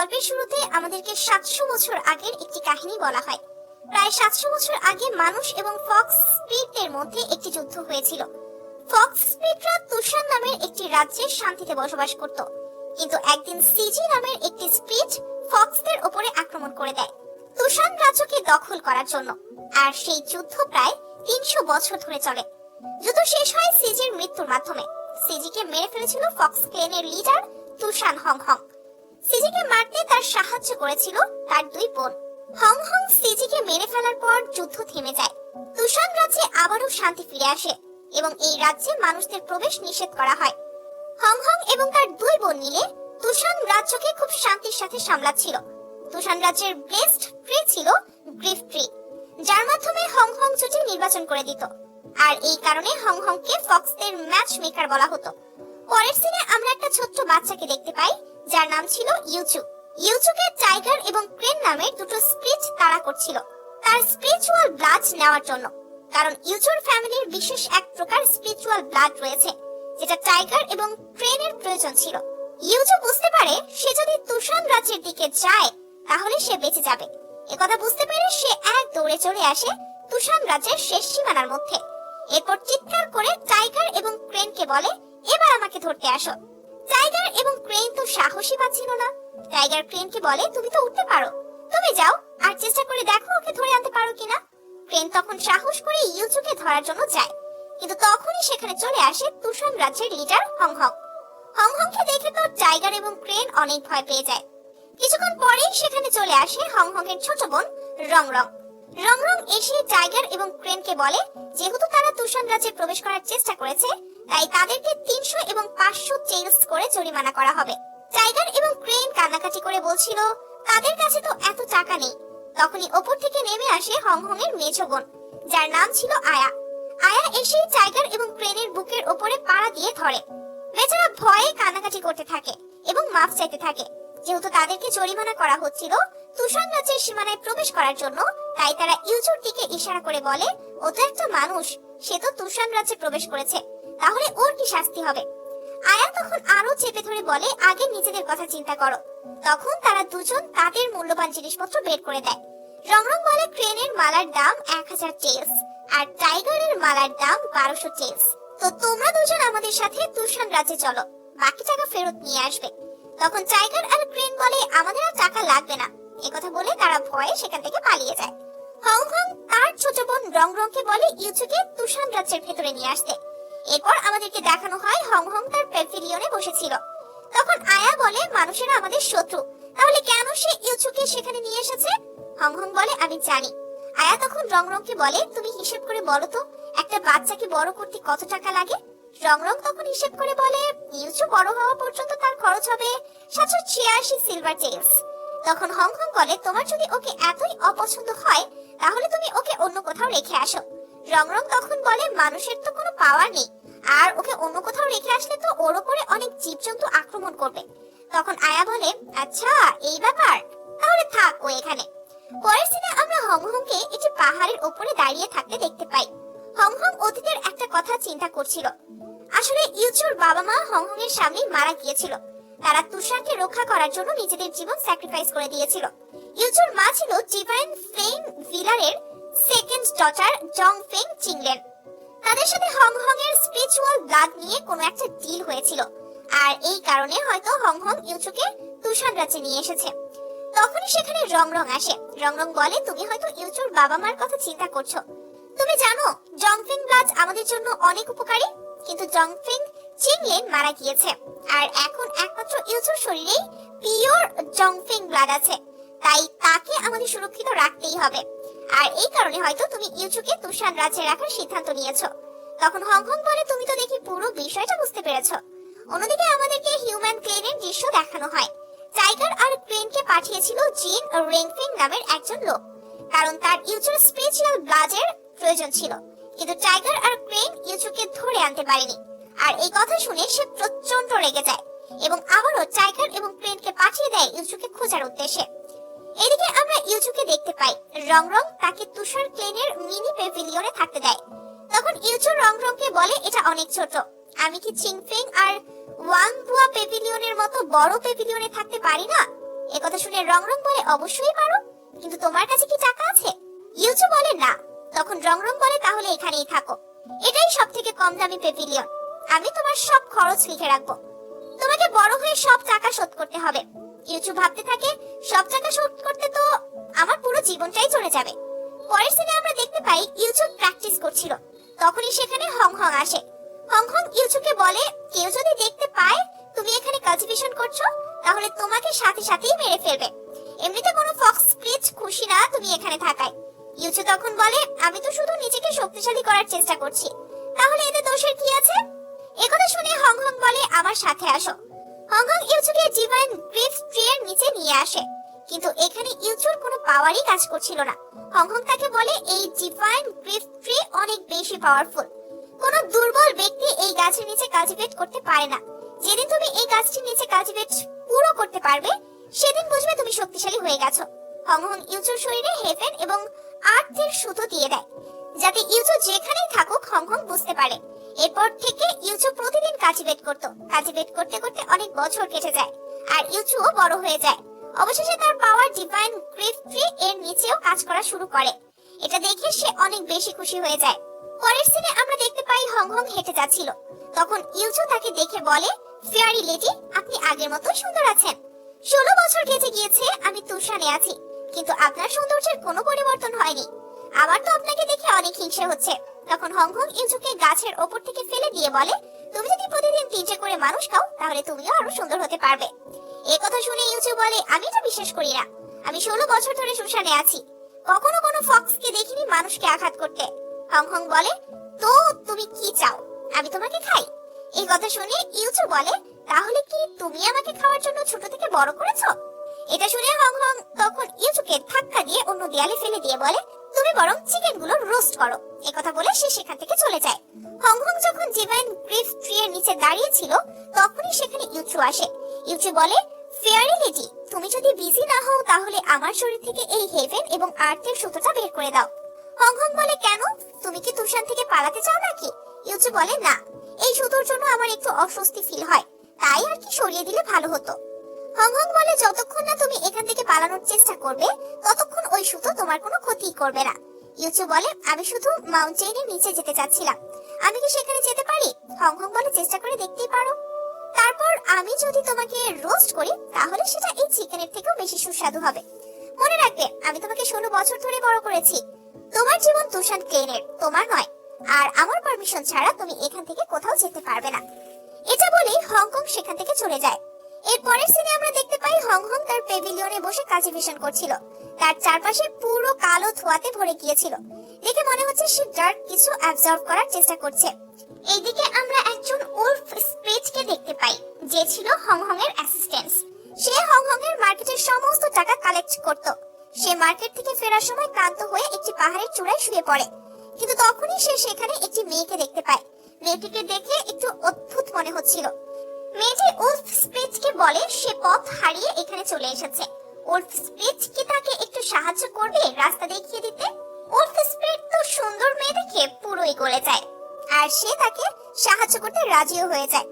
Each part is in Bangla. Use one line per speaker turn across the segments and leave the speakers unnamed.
গল্পের শুরুতে আমাদেরকে সাতশো বছর আগের একটি কাহিনী বলা হয়। প্রায় সাতশো বছর আগে মানুষ এবং ফক্স স্পিডদের মধ্যে একটি যুদ্ধ হয়েছিল। ফক্স স্পিডরা তুষার নামের একটি রাজ্যে শান্তিতে বসবাস করত। কিন্তু একদিন সিজি নামের একটি স্পিড ফক্সদের উপরে আক্রমণ করে দেয়। তুষান রাজ্যকে দখল করার জন্য। আর সেই যুদ্ধ প্রায় তিনশো বছর ধরে চলে। যুদ্ধ শেষ হয় সিজির মৃত্যুর মাধ্যমে। সিজিকে মেরে ফেলেছিল ফক্স ক্লেনের লিডার তুষান হং হং সিজিকে মারতে তার সাহায্য করেছিল তার দুই বোন। হং হং সিজিকে মেরে ফেলার পর যুদ্ধ থেমে যায়। তুষান রাজ্যে আবারও শান্তি ফিরে আসে এবং এই রাজ্যে মানুষদের প্রবেশ নিষেধ করা হয়। হং হং এবং তার দুই বোন মিলে তুষান রাজ্যকে খুব শান্তির সাথে সামলাচ্ছিল। তুষান রাজ্যের বেস্ট ট্রি ছিল গ্রিফ ট্রি, যার মাধ্যমে হং হং জুটি নির্বাচন করে দিত। আর এই কারণে হং হংকে ফক্সদের ম্যাচ মেকার বলা হতো। পরের সিনে আমরা একটা ছোট্ট বাচ্চাকে দেখতে পাই, যার নাম ছিল ইউচু। ইউচুকে টাইগার এবং ক্রেন নামের দুটো স্পিচ তাড়া করছিল। তার স্পিরিচুয়াল ব্লাড নেওয়ার জন্য। কারণ ইউচুর ফ্যামিলির বিশেষ এক প্রকার স্পিরিচুয়াল ব্লাড রয়েছে, যেটা টাইগার এবং ক্রেনের প্রয়োজন ছিল। ইউচু বুঝতে পারে, সে যদি তুষান রাজ্যের দিকে যায়, তাহলে সে বেঁচে যাবে। একথা বুঝতে পেরে সে এক দৌড়ে চলে আসে তুষান রাজ্যের শেষ সীমানার মধ্যে। এরপর চিৎকার করে টাইগার এবং ক্রেনকে বলে, এবার আমাকে ধরতে আসো। টাইগার এবং ক্রেন তো সাহসী পাচ্ছিল না। টাইগার ক্রেনকে বলে, তুমি তো উঠতে পারো। তুমি যাও, আর চেষ্টা করে দেখো ওকে ধরে আনতে পারো কিনা। ক্রেন তখন সাহস করে ইউচুকে ধরার জন্য যায়। কিন্তু তখনই সেখানে চলে আসে তুষান রাজ্যের লিডার হং হং হং দেখে তো টাইগার এবং ক্রেন অনেক ভয় পেয়ে যায়। কিছুক্ষণ পরেই সেখানে চলে আসে হং হং এর ছোট বোন রং রং রং রং এসে টাইগার এবং ক্রেনকে বলে, যেহেতু তারা তুষান রাজ্যে প্রবেশ করার চেষ্টা করেছে, তাই তাদেরকে তিনশো এবং পাঁচশো চেলস করে জরিমানা করা হবে। টাইগার এবং ক্রেন কান্নাকাটি করে বলছিল, তাদের কাছে তো এত টাকা নেই। তখনই ওপর থেকে নেমে আসে বোন, যার নাম ছিল আয়া। আয়া এসেই টাইগার এবং ক্রেনের বুকের ওপরে পাড়া দিয়ে ধরে। বেচারা ভয়ে কান্নাকাটি করতে থাকে এবং মাফ চাইতে থাকে। যেহেতু তাদেরকে জরিমানা করা হচ্ছিল তুষান রাজ্যের সীমানায় প্রবেশ করার জন্য, তাই তারা ইউচুর দিকে ইশারা করে বলে, ও তো একটা মানুষ, সে তো তুষান রাজ্যে প্রবেশ করেছে। তাহলে ওর কি শাস্তি হবে? আয়া তখন আরও চেপে ধরে বলে, আগে নিজেদের কথা চিন্তা করো। তখন তারা দুজন তাদের মূল্যবান জিনিসপত্র বের করে দেয়। রংরং বলে ক্রেনের মালার দাম এক হাজার টেলস আর টাইগারের মালার দাম বারোশো টেলস তো তোমরা দুজন আমাদের সাথে তুষান রাজ্যে চলো, বাকি টাকা ফেরত নিয়ে আসবে। তখন টাইগার আর ক্রেন বলে, আমাদের আর টাকা লাগবে না। একথা বলে তারা ভয়ে সেখান থেকে পালিয়ে যায়। হং হং তার ছোট বোন রং রংকে বলে ইউচুকে তুষান রাজ্যের ভেতরে নিয়ে আসতে। এরপর আমাদেরকে দেখানো হয় হং হং তার প্যাভিলিয়নে বসেছিল। তখন আয়া বলে, মানুষেরা আমাদের শত্রু। তাহলে কেন সে ইউচুকে সেখানে নিয়ে এসেছে? হং হং বলে, আমি জানি। আয়া তখন রং রংকে বলে, তুমি হিসেব করে বলো তো, একটা বাচ্চাকে বড় করতে কত টাকা লাগে? রং রং তখন হিসেব করে বলে, ইউচু বড় হওয়া পর্যন্ত তার খরচ হবে সাতশো ছিয়াশি সিলভার টেলস তখন হং হং বলে, তোমার যদি ওকে এতই অপছন্দ হয়, তাহলে তুমি ওকে অন্য কোথাও রেখে আসো। রং রং তখন বলে, মানুষের তো কোনো পাওয়ার নেই। আর ওকে অন্য কোথাও রেখে আসলে তো ওর উপরে অনেক জীবজন্তু আক্রমণ করবে। তখন আয়া বলে আচ্ছা এই ব্যাপার? তাহলে থাক ও এখানে। পরের সিনে আমরা হং হংকে একটি পাহাড়ের উপরে দাঁড়িয়ে থাকতে দেখতে পাই। হং হং অতীতের একটা কথা চিন্তা করছিল। আসলে ইউচুর বাবা মা হং হং এর সামনে মারা গিয়েছিল। তারা তুষারকে রক্ষা করার জন্য নিজেদের জীবন স্যাক্রিফাইস করে দিয়েছিল। ইউচুর মা ছিল ডিভাইন ফেং ভিলারের সেকেন্ড ডটার জং ফেং চিংলেন তাদের সাথে হং হং এর স্পিরিচুয়াল ব্লাড নিয়ে কোনো একটা ডিল হয়েছিল। আর এই কারণে হয়তো হং হং ইউচুকে তুষার রাজ্যে নিয়ে এসেছে। তখনই সেখানে রং রং আসে। রং রং বলে, তুমি হয়তো ইউচুর বাবা মার কথা চিন্তা করছ। তুমি জানো, জংফিং ব্লাড আমাদের জন্য অনেক উপকারী, কিন্তু জং জংফিং চিংলেন মারা গিয়েছে। আর এখন একমাত্র ইউচুর শরীরেই পিওর জংফিং ব্লাড আছে। তাই তাকে আমাদের সুরক্ষিত রাখতেই হবে। আর এই কারণে হয়তো তুমি ইউচুকে তুষার রাজ্যে রাখার সিদ্ধান্ত নিয়েছো। তখন হং হং বলে তুমি তো দেখি পুরো বিষয়টা বুঝতে পেরেছ। অন্যদিকে আমাদেরকে হিউম্যান ক্লেনের দৃশ্য দেখানো হয়। টাইগার আর ক্রেনকে পাঠিয়েছিল জিন রেংফিং নামের একজন লোক। কারণ তার ইউচুর স্পেশাল ব্লাডের প্রয়োজন ছিল। কিন্তু টাইগার আর ক্রেন ইউচুকে ধরে আনতে পারেনি। আর এই কথা শুনে সে প্রচণ্ড রেগে যায়। এবং আবারও টাইগার এবং ক্রেনকে পাঠিয়ে দেয় ইউচুকে খোঁজার উদ্দেশ্যে। এদিকে আমরা ইউচুকে দেখতে পাই। রং রং তাকে তুষার ক্লেনের মিনি পেভিলিয়নে থাকতে দেয়। তখন ইউচু রং রংকে বলে, এটা অনেক ছোট। আমি কি চিংফেং আর ওয়াং বুয়া পেভিলিয়নের মতো বড় পেভিলিয়নে থাকতে পারি না? একথা শুনে রং রং বলে, অবশ্যই পারো। কিন্তু তোমার কাছে কি টাকা আছে? ইউচু বলে, না। তখন রং রং বলে, তাহলে এখানেই থাকো। এটাই সব থেকে কম দামি পেভিলিয়ন আমি তোমার সব খরচ লিখে রাখব। তোমাকে বড় হয়ে সব টাকা শোধ করতে হবে। ইউচু ভাবতে থাকে, সব টাকা শোধ করতে তো আমার পুরো জীবনটাই চলে যাবে। পরের সিনে আমরা দেখতে পাই ইউচু প্র্যাকটিস করছিল। তখনই সেখানে হং হং আসে। হং হং ইউচুকে বলে, কেউ যদি দেখতে পায় তুমি এখানে কালটিভেশন করছ, তাহলে তোমাকে সাথে সাথেই মেরে ফেলবে। এমনিতে কোনো ফক্স স্প্লিচ খুশি না তুমি এখানে থাকায়। ইউচু তখন বলে, আমি তো শুধু নিজেকে শক্তিশালী করার চেষ্টা করছি। তাহলে এতে দোষের কি আছে? একথা শুনে হং হং বলে, আমার সাথে আসো। হং হং ইউচুকে ডিভাইন গ্রিফ ট্রিয়ের নিচে নিয়ে আসে। কিন্তু এখানে ইউচুর কোনো পাওয়ারই কাজ করছিল না। হং হং তাকে বলে, এই ডিভাইন গ্রিফ ট্রি অনেক বেশি পাওয়ারফুল কোন দুর্বল ব্যক্তি এই গাছের নিচে কালটিভেট করতে পারে না। যেদিন তুমি এই গাছটির নিচে কালটিভেট পুরো করতে পারবে, সেদিন বুঝবে তুমি শক্তিশালী হয়ে গেছো। হং হং ইউচুর শরীরে হেভেন এবং আর্থের সুতো দিয়ে দেয়। যাতে ইউচু যেখানেই থাকুক হং হং বুঝতে পারে। এরপর থেকে ইউচু প্রতিদিন কালটিভেট করত। কালটিভেট করতে করতে অনেক বছর কেটে যায় আর ইউচুও বড় হয়ে যায়। অবশেষে তার পাওয়ার ডিভাইন গ্রিফ এর নিচেও কাজ করা শুরু করে। এটা দেখে সে অনেক বেশি খুশি হয়ে যায়। পরের সিনে আমরা দেখতে পাই হং হং হেঁটে যাচ্ছিল। তখন ইউচু তাকে দেখে বলে ফেয়ারি লেডি আপনি আগের মতোই সুন্দর আছেন। ষোলো বছর কেটে গিয়েছে, আমি তুষানে আছি, কিন্তু আপনার সৌন্দর্যের কোনো পরিবর্তন হয়নি। আমার তো আপনাকে দেখে অনেক হিংসে হচ্ছে। তখন হং হং ইউচুকে গাছের ওপর থেকে ফেলে দিয়ে বলে তুমি যদি প্রতিদিন তিনটে করে মানুষ খাও, তাহলে তুমিও আরও সুন্দর হতে পারবে। এ কথা শুনে ইউচু বলে, আমি এটা বিশ্বাস করি না। আমি ষোলো বছর ধরে সুশানে আছি। কখনো কোনো ফক্সকে দেখিনি মানুষকে আঘাত করতে। হং হং বলে, তো তুমি কি চাও? আমি তোমাকে খাই। এই কথা শুনে ইউচু বলে, তাহলে কি তুমি আমাকে খাওয়ার জন্য ছোট থেকে বড় করেছ? এটা শুনে হং হং তখন ইউচুকে ধাক্কা দিয়ে অন্য দেয়ালে ফেলে দিয়ে বলে তুমি বরং চিকেনগুলো রোস্ট করো। কথা বলে সে সেখান থেকে চলে যায়। হং হং যখন ডিভাইন গ্রিফ ট্রি এর নিচে দাঁড়িয়ে ছিল তখনই সেখানে ইউচু আসে। ইউচু বলে, ফেয়ারি লেডি, তুমি যদি বিজি না হও, তাহলে আমার শরীর থেকে এই হেভেন এবং আর্থের সুতোটা বের করে দাও। হং হং বলে, কেন? তুমি কি তুষান থেকে পালাতে চাও নাকি? ইউচু বলে, না, এই সুতোর জন্য আমার একটু অস্বস্তি ফিল হয়। তাই আর কি সরিয়ে দিলে ভালো হতো? হং হং বলে যতক্ষণ না তুমি এখান থেকে পালানোর চেষ্টা করবে, ততক্ষণ ওই সুতো তোমার কোনো ক্ষতি করবে না। ইউচু বলে, আমি শুধু মাউন্টেনের নিচে যেতে চাচ্ছিলাম। আমি কি সেখানে যেতে পারি? হং হং বলে, চেষ্টা করে দেখতেই পারো। তারপর আমি যদি তোমাকে রোস্ট করি, তাহলে সেটা এই চিকেনের থেকেও বেশি সুস্বাদু হবে। মনে রাখবে, আমি তোমাকে ষোলো বছর ধরে বড় করেছি। তোমার জীবন তুষান ক্লেনের তোমার নয়। আর আমার পারমিশন ছাড়া তুমি এখান থেকে কোথাও যেতে পারবে না। এটা বলেই হংকং সেখান থেকে চলে যায়। এর পরের সিনে আমরা দেখতে পাই হংকং তার পেভিলিয়নে বসে কাল্টিভেশন করছিল। তার চারপাশে পুরো কালো ধোয়াতে ভরে গিয়েছিল। দেখে মনে হচ্ছে সে ডার্ক কিছু অ্যাবজর্ব করার চেষ্টা করছে। এইদিকে আমরা একজন উলফ স্প্রিটকে দেখতে পাই, যে ছিল হংকং এর অ্যাসিস্ট্যান্ট সে হংকং এর মার্কেটের সমস্ত টাকা কালেক্ট করত। সে মার্কেট থেকে ফেরার সময় ক্লান্ত হয়ে একটি পাহাড়ের চূড়ায় শুয়ে পড়ে। কিন্তু তখনই সে সেখানে একটি মেয়েকে দেখতে পায়। মেয়েটিকে দেখে একটু অদ্ভুত মনে হচ্ছিল। মেয়েটি উলফ বলে সে পথ হারিয়ে এখানে চলে এসেছে। উলফ কি তাকে একটু সাহায্য করবে রাস্তা দেখিয়ে দিতে? উলফ তো সুন্দর মেয়ে দেখে যায়। আর সে তাকে সাহায্য করতে রাজিও হয়ে যায়।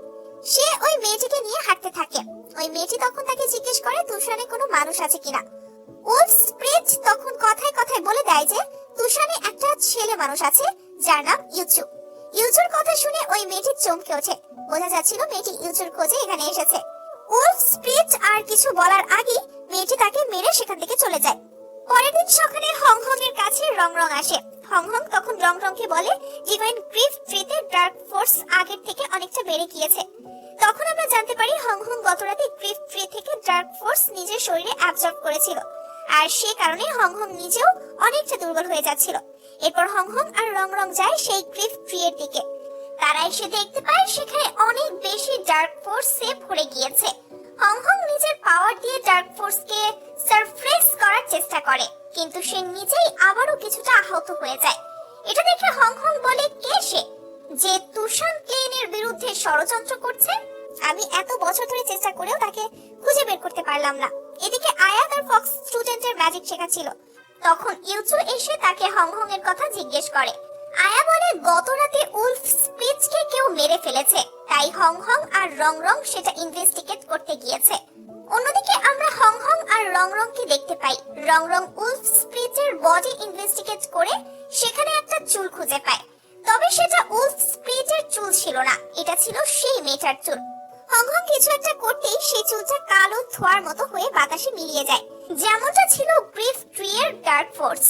সে ওই মেয়েটিকে নিয়ে হাঁটতে থাকে। ওই মেয়েটি তখন তাকে জিজ্ঞেস করে, তুষারে কোনো মানুষ আছে কিনা? উলফ স্প্রিট তখন কথায় কথায় বলে দেয় যে, তুষারে একটা ছেলে মানুষ আছে যার নাম ইউচু ইউচুর কথা শুনে ওই মেয়েটি চমকে ওঠে। বোঝা যাচ্ছিল মেয়েটি ইউচুর খোঁজে এখানে এসেছে। উলফ আর কিছু বলার আগে মেয়েটি তাকে মেরে সেখান থেকে চলে যায়। পরের দিন সকালে হংহং এর কাছে রং রং আসে। হংহং তখন রং রংকে বলে ডিভাইন গ্রিফ ট্রিতে ডার্ক ফোর্স আগের থেকে অনেকটা বেড়ে গিয়েছে। তখন আমরা জানতে পারি হংহং গত রাতে গ্রিফ ট্রি থেকে ডার্ক ফোর্স নিজের শরীরে অ্যাবজর্ব করেছিল। আর সে কারণে হংহং নিজেও অনেকটা দুর্বল হয়ে যাচ্ছিল। এরপর হংহং আর রং রং যায় সেই গ্রিফ ট্রি এর দিকে। তারা এসে দেখতে পায় সেখানে অনেক বেশি ডার্ক ফোর্স সে ভরে গিয়েছে। হংহং নিজের পাওয়ার দিয়ে ডার্ক ফোর্সকে সারপ্রাইজ করার চেষ্টা করে, কিন্তু সে নিজেই আবারও কিছুটা আহত হয়ে যায়। এটা দেখে হংহং বলে, কে সে যে তুষান প্লেনের বিরুদ্ধে ষড়যন্ত্র করছে? আমি এত বছর ধরে চেষ্টা করেও তাকে খুঁজে বের করতে পারলাম না। এদিকে আয়াত আর ফক্স স্টুডেন্টের ম্যাজিক শেখাচ্ছিল তখন ইউচু এসে তাকে হংহং এর কথা জিজ্ঞেস করে। আয়া বলে গত রাতে উলফ স্পিচকে কেউ মেরে ফেলেছে। তাই হংহং আর রং রং সেটা ইনভেস্টিগেট করতে গিয়েছে। অন্যদিকে আমরা হংহং আর রং রংকে দেখতে পাই। রং রং উলফ স্প্রিটের বডি ইনভেস্টিগেট করে সেখানে একটা চুল খুঁজে পায়। তবে সেটা উলফ স্প্রিটের চুল ছিল না, এটা ছিল সেই মেয়েটার চুল। হংহং কিছু একটা করতেই সেই চুলটা কালো ধোয়ার মতো হয়ে বাতাসে মিলিয়ে যায়। যেমনটা ছিল ব্রিফ ট্রিয়ের ডার্ক ফোর্স।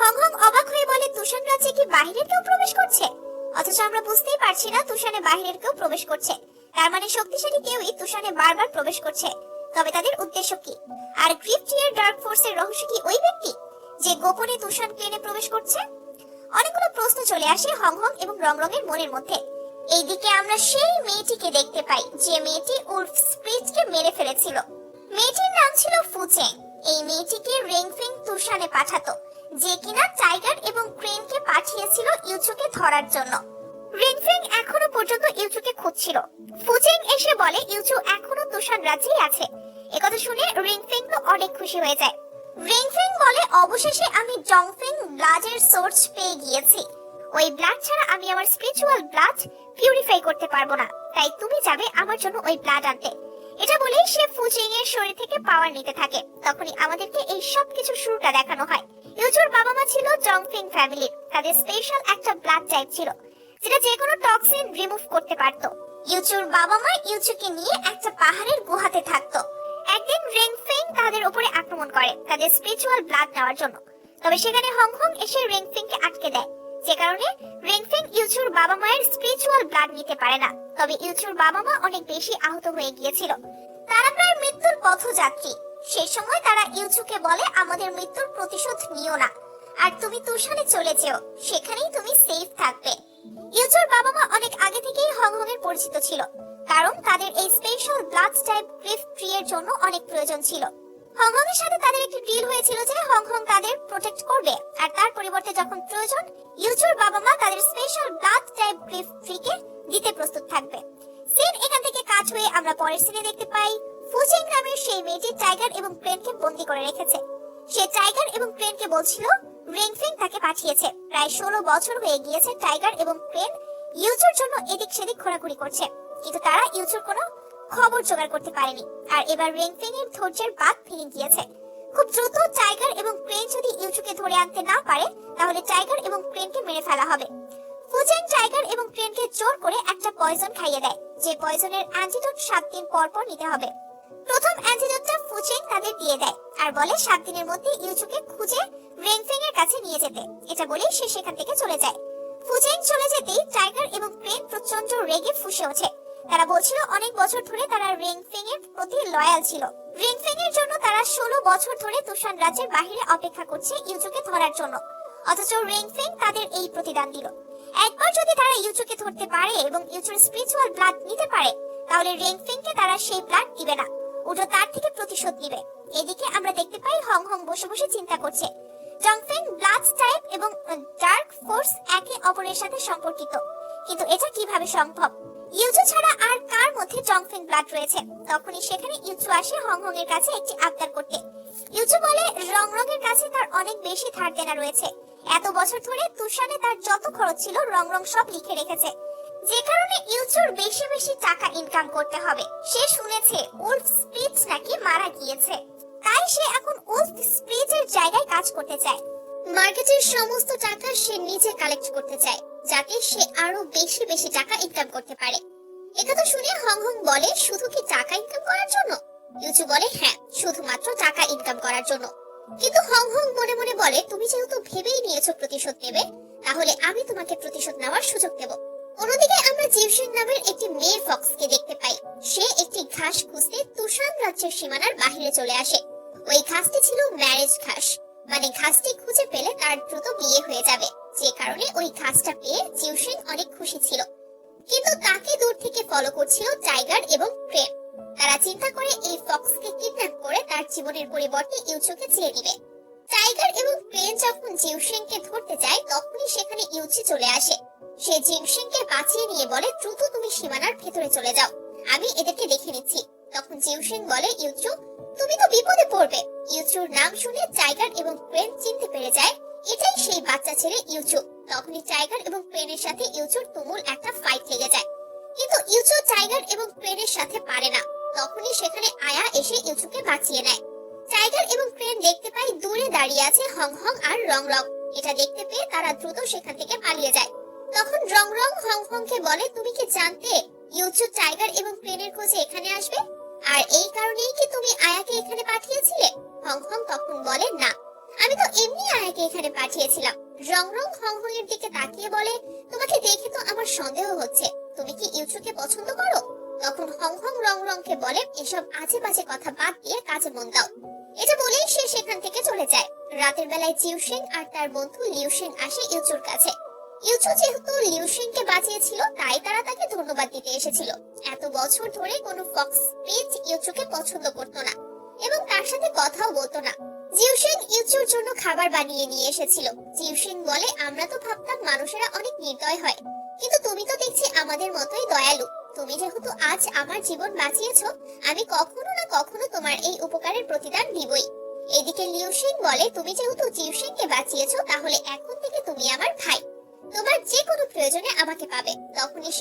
হংহং অবাক হয়ে বলে তুষান রাজ্যে কি বাহিরের কেউ প্রবেশ করছে? অথচ আমরা বুঝতেই পারছি না তুষানে বাহিরের কেউ প্রবেশ করছে। তার মানে শক্তিশালী কেউই তুষানে বারবার প্রবেশ করছে। তবে তাদের উদ্দেশ্য কি? আর গ্রিফ ট্রিয়ের ডার্ক ফোর্সের রহস্য কি ওই ব্যক্তি, যে গোপনে তুষান প্লেনে প্রবেশ করছে? অনেকগুলো প্রশ্ন চলে আসে হংহং এবং রংরঙের মনের মধ্যে। এইদিকে আমরা সেই মেয়েটিকে দেখতে পাই, যে মেয়েটি উলফ স্প্রিটকে মেরে ফেলেছিল। মেয়েটির নাম ছিল ফুচেং। এই মেয়েটিকে রেংফিং তুষানে পাঠাতো, যে কিনা টাইগার এবং ক্রেনকে পাঠিয়েছিল ইউচুকে ধরার জন্য। রেংফিং এখনও পর্যন্ত ইউচুকে খুঁজছিল। ফুচেং এসে বলে, ইউচু এখনও তুষান রাজ্যেই আছে। একথা শুনে রিংফিং তো অনেক খুশি হয়ে যায়। রিংফিং বলে, অবশেষে আমি জংফিং ব্লাডের সোর্স পেয়ে গিয়েছি। ওই ব্লাড ছাড়া আমি আমার স্পিরিচুয়াল ব্লাড পিউরিফাই করতে পারব না। তাই তুমি যাবে আমার জন্য ওই ব্লাড আনতে। এটা বলেই সে ফুচিং এর শরীর থেকে পাওয়ার নিতে থাকে। তখনই আমাদেরকে এই সব কিছু শুরুটা দেখানো হয়। ইউচুর বাবা মা ছিল জংফিং ফ্যামিলির তাদের স্পেশাল একটা ব্লাড টাইপ ছিল, যেটা যে কোনো টক্সিন রিমুভ করতে পারতো। ইউচুর বাবা মা ইউচুকে নিয়ে একটা পাহাড়ের গুহাতে থাকতো। একদিন রেংফেং তাদের উপরে আক্রমণ করে, তাদের স্পিরিচুয়াল ব্লাড নেওয়ার জন্য। তবে সেখানে হংহং এসে রেংফেংকে আটকে দেয়। যে কারণে রেংফেং ইউচুর বাবা মায়ের স্পিরিচুয়াল ব্লাড নিতে পারে না। তবে ইউচুর বাবা মা অনেক বেশি আহত হয়ে গিয়েছিল। তারা প্রায় মৃত্যুর পথযাত্রী। সেই সময় তারা ইউচুকে বলে, আমাদের মৃত্যুর প্রতিশোধ নিও না। আর তুমি তুষারে চলে যেও। সেখানেই তুমি সেফ থাকবে। ইউচুর বাবা মা অনেক আগে থেকেই হংহং এর পরিচিত ছিল। কারণ তাদের এই special blood type grief tree এর জন্য অনেক প্রয়োজন ছিল। হংহং এর সাথে তাদের একটি ডিল হয়েছিল যে হংহং তাদের প্রোটেক্ট করবে। আর তার পরিবর্তে যখন প্রয়োজন ইউচুর বাবা মা তাদের স্পেশাল ব্লাড টাইপ গ্রিফ ট্রিকে দিতে প্রস্তুত থাকবে। সিন এখান থেকে কাজ হয়ে আমরা পরের সিনে দেখতে পাই ফুজিং নামের সেই মেয়েটি টাইগার এবং ক্রেনকে বন্দি করে রেখেছে। সে টাইগার এবং ক্রেনকে বলছিল রেনফিং তাকে পাঠিয়েছে। প্রায় ষোলো বছর হয়ে গিয়েছে টাইগার এবং ক্রেন ইউচুর জন্য এদিক সেদিক ঘোরাঘুরি করছে। কিন্তু তারা ইউচুর কোনো খবর জোগাড় করতে পারেনি। আর এবার রেনফিং এর ধৈর্যের বাদ ভেঙে গিয়েছে। খুব দ্রুত টাইগার এবং ক্রেন যদি ইউচুকে ধরে আনতে না পারে, তাহলে টাইগার এবং ক্রেনকে মেরে ফেলা হবে। ফুজেন টাইগার এবং ক্রেনকে জোর করে একটা পয়জন খাইয়ে দেয়, যে পয়জনের অ্যান্টিডোট সাত দিন পর পর নিতে হবে। প্রথম অ্যান্টিডোটটা ফুচেং তাদের দিয়ে দেয়, আর বলে সাত দিনের মধ্যে ইউচুকে খুঁজে রেনফেং এর কাছে নিয়ে যেতে। এটা বলেই সে সেখান থেকে চলে যায়। ফুজেন চলে যেতেই টাইগার এবং ক্রেন প্রচণ্ড রেগে ফুসে ওঠে। তারা বলছিল অনেক বছর ধরে তারা রেংফেং এর প্রতি লয়াল ছিল। রেংফেং এর জন্য তারা ষোলো বছর ধরে তুষান রাজ্যের বাহিরে অপেক্ষা করছে ইউচুকে ধরার জন্য। অথচ রেংফেং তাদের এই প্রতিদান দিল। একবার যদি তারা ইউচুকে ধরতে পারে এবং ইউচুর স্পিরিচুয়াল ব্লাড নিতে পারে, তাহলে রেংফেংকে তারা সেই ব্লাড দিবে না। উল্টো তার থেকে প্রতিশোধ নিবে। এদিকে আমরা দেখতে পাই হং হং বসে বসে চিন্তা করছে। জংফেং ব্লাড টাইপ এবং ডার্ক ফোর্স একে অপরের সাথে সম্পর্কিত। কিন্তু এটা কীভাবে সম্ভব? ইউচু ছাড়া আর কার মধ্যে জংফেং ব্লাড রয়েছে? তখনই সেখানে ইউচু আসে হং হং এর কাছে একটি আবদার করতে। ইউচু বলে, রং রঙের কাছে তার অনেক বেশি ধার দেনা রয়েছে। এত বছর ধরে তুষানে তার যত খরচ ছিল, রং রং সব লিখে রেখেছে। যে কারণে ইউচুর বেশি বেশি টাকা ইনকাম করতে হবে। সে শুনেছে উলফ স্পিচ নাকি মারা গিয়েছে। তাই সে এখন উলফ স্পিচের জায়গায় কাজ করতে চায়। মার্কেটের সমস্ত টাকা সে নিজে কালেক্ট করতে চায়, যাতে সে আরও বেশি বেশি টাকা ইনকাম করতে পারে। একথা শুনে হং হং বলে, শুধু কি টাকা ইনকাম করার জন্য? ইউচু বলে হ্যাঁ শুধুমাত্র টাকা ইনকাম করার জন্য। কিন্তু হং হং মনে মনে বলে, তুমি যেহেতু ভেবেই নিয়েছো প্রতিশোধ নেবে, তাহলে আমি তোমাকে প্রতিশোধ নেওয়ার সুযোগ দেব। অন্যদিকে আমরা জিউসেন নামের একটি মেয়ে ফক্সকে দেখতে পাই। সে একটি ঘাস খুঁজতে তুষান রাজ্যের সীমানার বাহিরে চলে আসে। ওই ঘাসটি ছিল ম্যারেজ ঘাস। মানে ঘাসটি খুঁজে পেলে তার দ্রুত বিয়ে হয়ে যাবে। যে কারণে ওই ঘাসটা পেয়ে জিউসেন অনেক খুশি ছিল। কিন্তু তাকে দূর থেকে ফলো করছিল টাইগার এবং ক্রেন। তারা চিন্তা করে এই ফক্সকে কিডন্যাপ করে তার জীবনের পরিবর্তে ইউচুকে ছেড়ে দিবে। টাইগার এবং ক্রেন যখন জিউসেনকে ধরতে যায়, তখনই সেখানে ইউচি চলে আসে। সে জিউসেনকে বাঁচিয়ে নিয়ে বলে, দ্রুত তুমি সীমানার ভেতরে চলে যাও। আমি এদেরকে দেখে নিচ্ছি। তখন জিউসেন বলে, ইউচু তুমি তো বিপদে পড়বে। ইউচুর নাম শুনে টাইগার এবং ক্রেন চিনতে পেরে যায়, এটাই সেই বাচ্চা ছেলে ইউচু। তখনই টাইগার এবং ক্রেনের সাথে ইউচুর তুমুল একটা ফাইট লেগে যায়। কিন্তু ইউচু টাইগার এবং ক্রেনের সাথে পারে না। তখনই সেখানে আয়া এসে ইউচুকে বাঁচিয়ে নেয়। টাইগার এবং ক্রেন দেখতে পায় দূরে দাঁড়িয়ে আছে হং হং আর রং রং। এটা দেখতে পেয়ে তারা দ্রুত সেখান থেকে পালিয়ে যায়। তখন রং রং হং হং কে বলে, তুমি কি জানতে ইউচু, টাইগার এবং ক্রেনের খোঁজে এখানে আসবে? আর এই কারণেই কি তুমি আয়াকে এখানে পাঠিয়েছিলে? হং হং তখন বলে, না, আমি তো এমনি আয়াকে এখানে পাঠিয়েছিলাম। রং রং হং হং এর দিকে তাকিয়ে বলে, তোমাকে দেখে তো আমার সন্দেহ হচ্ছে। তুমি কি ইউচুকে পছন্দ করো? তখন হং হং রং রংকে বলে, এসব আজে বাজে কথা বাদ দিয়ে কাজে মন দাও। এটা বলেই সে সেখান থেকে চলে যায়। রাতের বেলায় জিউশেন আর তার বন্ধু লিউশেন আসে ইউচুর কাছে। ইউচু যেহেতু লিউশেনকে বাঁচিয়েছিল, তাই তারা তাকে ধন্যবাদ দিতে এসেছিল। বছর ধরে কোনো ফক্স পেজ ইউচুকে পছন্দ করতো না এবং তার সাথে কথাও বলতো না। জিউশেন ইউচুর জন্য খাবার বানিয়ে নিয়ে এসেছিল। জিউশেন বলে, আমরা তো ভাবতাম মানুষেরা অনেক নির্দয় হয়। কিন্তু তুমি তো দেখছি আমাদের মতোই দয়ালু। তুমি যেহেতু আজ আমার জীবন বাঁচিয়েছো, আমি কখনো না কখনো তোমার এই উপকারের প্রতিদান দিবই। এদিকে লিউশিং বলে, তুমি যেহেতু জিউশিংকে বাঁচিয়েছো, তাহলে এখন থেকে তুমি আমার ভাই। তোমার যে কোনো প্রয়োজনে আমাকে পাবে। তখনই সে